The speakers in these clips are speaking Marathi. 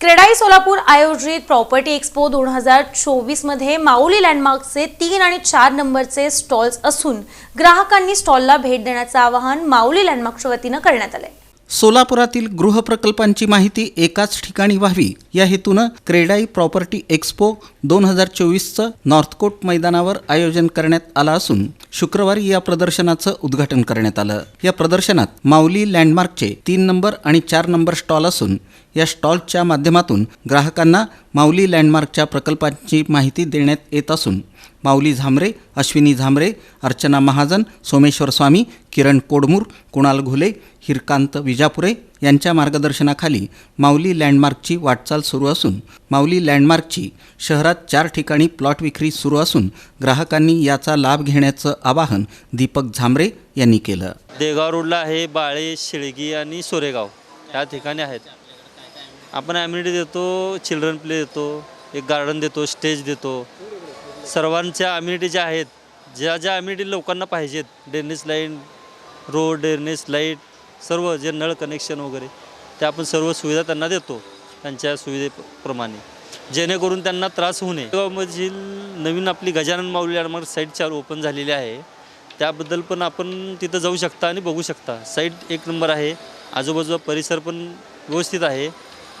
क्रेडाई सोलापूर आयोजित प्रॉपर्टी एक्सपो दोन हजार चोवीसमध्ये माऊली लँडमार्कचे तीन आणि चार नंबरचे स्टॉल्स असून ग्राहकांनी स्टॉलला भेट देण्याचं आवाहन माऊली लँडमार्कच्या वतीनं करण्यात आलंय. सोलापुरातील गृहप्रकल्पांची माहिती एकाच ठिकाणी व्हावी. या हेतूनं क्रेडाई प्रॉपर्टी एक्सपो दोन हजार चोवीसचं नॉर्थकोट मैदानावर आयोजन करण्यात आलं असून शुक्रवारी या प्रदर्शनाचं उद्घाटन करण्यात आलं. या प्रदर्शनात माऊली लँडमार्कचे तीन नंबर आणि चार नंबर स्टॉल असून या स्टॉलच्या माध्यमातून ग्राहकांना माऊली लँडमार्कच्या प्रकल्पांची माहिती देण्यात येत असून माऊली झांबरे अश्विनी झांबरे अर्चना महाजन सोमेश्वर स्वामी किरण कोडमूर कुणाल घुले हिरकांत विजापुरे यांच्या मार्गदर्शनाखाली माऊली लँडमार्कची वाटचाल सुरू असून माऊली लँडमार्कची शहरात चार ठिकाणी प्लॉट विक्री सुरू असून ग्राहकांनी याचा लाभ घेण्याचं आवाहन दीपक झांबरे यांनी केलं. देगाव रोडला हे बाळे शिळगी आणि सोरेगाव. ह्या ठिकाणी आहेत. आपण ॲम्युनिटी देतो चिल्ड्रन प्ले देतो एक गार्डन देतो स्टेज देतो. सर्वांच्या ॲम्युनिटी ज्या आहेत ज्या ज्या ॲम्युनिटी लोकांना पाहिजेत drainage line road drainage light सर्व जे नळ कनेक्शन वगैरे ते आपण सर्व सुविधा त्यांना देतो त्यांच्या सुविधेप्रमाणे. जेणेकरून त्यांना त्रास होऊ नये. मधील नवीन आपली गजानन माऊली लँडमार्क साईट चार ओपन झालेली आहे. त्याबद्दल पण आपण तिथं जाऊ शकता आणि बघू शकता. साईट एक नंबर आहे. आजूबाजूचा परिसर पण व्यवस्थित आहे.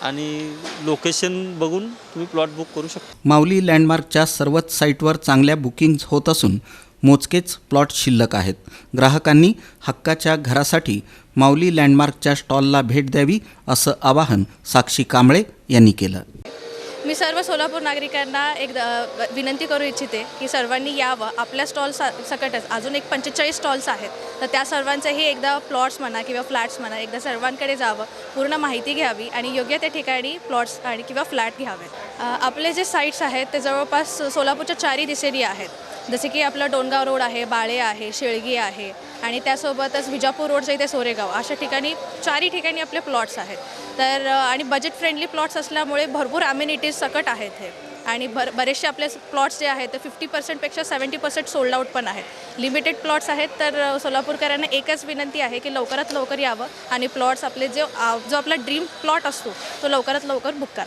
आणि लोकेशन बघून तुम्ही प्लॉट बुक करू शकता. माऊली लँडमार्कच्या सर्वच साईटवर चांगल्या बुकिंग होत असून मोजकेच प्लॉट शिल्लक आहेत. ग्राहकांनी हक्काच्या घरासाठी माऊली लँडमार्कच्या स्टॉलला भेट द्यावी असं आवाहन साक्षी कांबळे यांनी केलं. मी सर्व सोलापूर नागरिकांना एक विनंती करू इच्छिते की सर्वांनी यावं. आपल्या स्टॉल सा सकटच. अजून एक पंचेचाळीस स्टॉल्स आहेत. तर त्या सर्वांचंही एकदा प्लॉट्स म्हणा किंवा फ्लॅट्स म्हणा एकदा सर्वांकडे जावं. पूर्ण माहिती घ्यावी आणि योग्य त्या ठिकाणी प्लॉट्स आणि किंवा फ्लॅट घ्यावेत. आपले जे साईट्स आहेत ते जवळपास सोलापूरच्या चारी दिशेरी आहेत. जसे की आपलं डोणगाव रोड आहे बाळे आहे शेळगी आहे आणि त्यासोबतच विजापूर रोडच्या इथे सोरेगाव अशा ठिकाणी चारही ठिकाणी आपले प्लॉट्स आहेत. तर आणि बजेट फ्रेंडली प्लॉट्स असल्यामुळे भरपूर अम्युनिटीज सकट आहेत हे. आणि भर बरेचसे आपले प्लॉट्स जे आहेत ते फिफ्टी पर्सेंटपेक्षा सेवन्टी पर्सेंट सोल्ड आउट पण आहेत. लिमिटेड प्लॉट्स आहेत तर सोलापूरकरांना एकच विनंती आहे की लवकरात लवकर यावं आणि प्लॉट्स आपले जे जो आपला ड्रीम प्लॉट असतो तो लवकरात लवकर बुक करा.